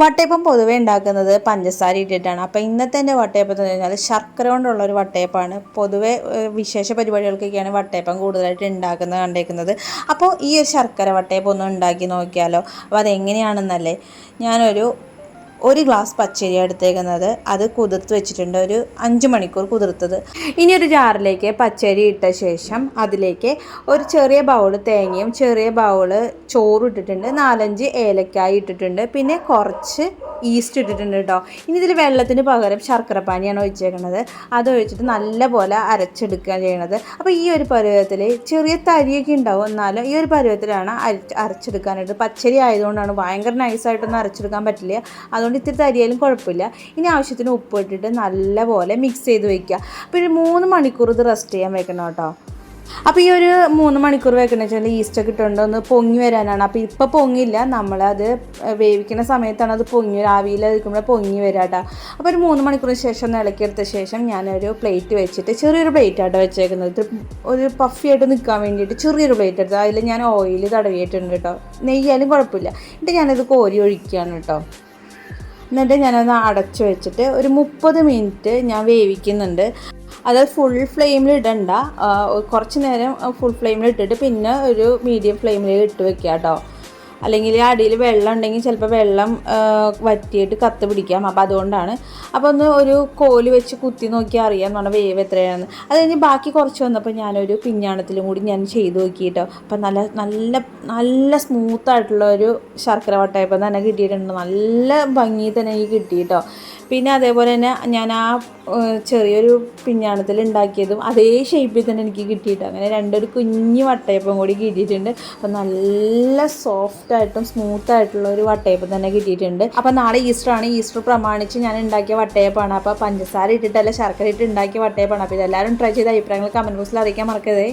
വട്ടയപ്പം പൊതുവേ ഉണ്ടാക്കുന്നത് പഞ്ചസാര ഇട്ടിട്ടാണ്. അപ്പോൾ ഇന്നത്തെ എന്റെ വട്ടയപ്പം എന്ന് പറഞ്ഞാൽ ശർക്കര കൊണ്ടുള്ള ഒരു വട്ടയപ്പമാണ് പൊതുവേ വിശേഷ പരിപാടികൾക്കൊക്കെയാണ് വട്ടയപ്പം കൂടുതലായിട്ട് ഉണ്ടാക്കുന്നത് കണ്ടേക്കുന്നത്. അപ്പോൾ ഈ ഒരു ശർക്കര വട്ടയപ്പം ഒന്ന് ഉണ്ടാക്കി നോക്കിയാലോ? അപ്പോൾ അതെങ്ങനെയാണെന്നല്ലേ? ഞാനൊരു ഒരു ഗ്ലാസ് പച്ചരി എടുത്തേക്കുന്നത്. അത് കുതിർത്ത് വെച്ചിട്ടുണ്ട്. ഒരു അഞ്ച് മണിക്കൂർ കുതിർത്തത്. ഇനി ഒരു ജാറിലേക്ക് പച്ചരി ഇട്ട ശേഷം അതിലേക്ക് ഒരു ചെറിയ ബൗൾ തേങ്ങയും ചെറിയ ബൗൾ ചോറും ഇട്ടിട്ടുണ്ട്. നാലഞ്ച് ഏലക്കായ ഇട്ടിട്ടുണ്ട്. പിന്നെ കുറച്ച് ഈസ്റ്റ് ഇട്ടിട്ടുണ്ട് കേട്ടോ ഇനി ഇതിൽ വെള്ളത്തിന് പകരം ശർക്കര പാനിയാണ് ഒഴിച്ചേക്കുന്നത് അത് ഒഴിച്ചിട്ട് നല്ലപോലെ അരച്ചെടുക്കുക ചെയ്യണത്. അപ്പോൾ ഈ ഒരു പരുവത്തിൽ ചെറിയ തരിയൊക്കെ ഉണ്ടാവും. എന്നാലും ഈ ഒരു പരുവത്തിലാണ് അരച്ച് അരച്ചെടുക്കാനായിട്ട്. പച്ചരി ആയതുകൊണ്ടാണ് ഭയങ്കര നൈസായിട്ടൊന്നും അരച്ചെടുക്കാൻ പറ്റില്ല. അതുകൊണ്ട് ഇത്തിരി തരിയാലും കുഴപ്പമില്ല. ഇനി ആവശ്യത്തിന് ഉപ്പ് ഇട്ടിട്ട് നല്ലപോലെ മിക്സ് ചെയ്ത് വയ്ക്കുക അപ്പോൾ ഒരു മൂന്ന് മണിക്കൂർ ഇത് റെസ്റ്റ് ചെയ്യാൻ വെക്കണം കേട്ടോ. അപ്പോൾ ഈ ഒരു മൂന്ന് മണിക്കൂർ വെക്കണമെന്ന് വെച്ചാൽ ഈസ്റ്റൊക്കെ ഇട്ടുകൊണ്ട് ഒന്ന് പൊങ്ങി വരാനാണ്. അപ്പോൾ ഇപ്പോൾ പൊങ്ങില്ല നമ്മളത് വേവിക്കുന്ന സമയത്താണ് അത് പൊങ്ങി ആവിയിൽ അതിക്കുമ്പോൾ പൊങ്ങി വരാട്ടോ അപ്പോൾ ഒരു മൂന്ന് മണിക്കൂറിന് ശേഷം ഇളക്കിയെടുത്ത ശേഷം ഞാനൊരു പ്ലേറ്റ് വെച്ചിട്ട് ചെറിയൊരു പ്ലേറ്റ് ആട്ടോ വെച്ചേക്കുന്നത്. ഒരു പഫി ആയിട്ട് നിൽക്കാൻ വേണ്ടിയിട്ട് ചെറിയൊരു പ്ലേറ്റ് എടുത്ത് അതിൽ ഞാൻ ഓയിൽ തടവിയിട്ടുണ്ട് കേട്ടോ നെയ്യാലും കുഴപ്പമില്ല. എന്നിട്ട് ഞാനത് കോരി ഒഴിക്കുകയാണ് കേട്ടോ എന്നിട്ട് ഞാനത് അടച്ചു വെച്ചിട്ട് ഒരു മുപ്പത് മിനിറ്റ് ഞാൻ വേവിക്കുന്നുണ്ട്. അത് ഫുൾ ഫ്ലെയിമിൽ ഇടണ്ട. കുറച്ച് നേരം ഫുൾ ഫ്ലെയിമിൽ ഇട്ടിട്ട് പിന്നെ ഒരു മീഡിയം ഫ്ലെയിമിൽ ഇട്ട് വെക്കുക കേട്ടോ അല്ലെങ്കിൽ അടിയിൽ വെള്ളം ഉണ്ടെങ്കിൽ ചിലപ്പോൾ വെള്ളം വറ്റിയിട്ട് കത്ത് പിടിക്കാം. അപ്പോൾ അതുകൊണ്ടാണ്. അപ്പോൾ ഒന്ന് ഒരു കോൽ വെച്ച് കുത്തി നോക്കി അറിയാം നമ്മുടെ വേവ് എത്രയാണെന്ന്. അത് കഴിഞ്ഞ് ബാക്കി കുറച്ച് വന്നപ്പോൾ ഞാനൊരു പിഞ്ഞാണത്തിലും കൂടി ഞാൻ ചെയ്ത് നോക്കി കേട്ടോ അപ്പം നല്ല നല്ല നല്ല സ്മൂത്തായിട്ടുള്ള ഒരു ശർക്കര വട്ടയപ്പം തന്നെ കിട്ടിയിട്ടുണ്ട്. നല്ല ഭംഗി തന്നെ എനിക്ക് കിട്ടി കേട്ടോ പിന്നെ അതേപോലെ തന്നെ ഞാൻ ആ ചെറിയൊരു പിഞ്ഞാണത്തിൽ ഉണ്ടാക്കിയതും അതേ ഷേപ്പിൽ തന്നെ എനിക്ക് കിട്ടിയിട്ട് അങ്ങനെ രണ്ടൊരു കുഞ്ഞു വട്ടയപ്പം കൂടി കിട്ടിയിട്ടുണ്ട്. അപ്പം നല്ല സോഫ്റ്റായിട്ടും സ്മൂത്തായിട്ടുള്ള ഒരു വട്ടയപ്പം തന്നെ കിട്ടിയിട്ടുണ്ട്. അപ്പം നാളെ ഈസ്റ്റർ ആണ്. ഈസ്റ്റർ പ്രമാണിച്ച് ഞാൻ ഉണ്ടാക്കിയ വട്ടയപ്പാണ് അപ്പോൾ പഞ്ചസാര ഇട്ടിട്ടല്ല ശർക്കര ഇട്ട് ഉണ്ടാക്കിയ വട്ടയപ്പാണ് അപ്പോൾ ഇതെല്ലാവരും ട്രൈ ചെയ്ത അഭിപ്രായങ്ങൾ കമന്റ് ബോക്സിൽ അറിയിക്കാൻ മറക്കരുതേ.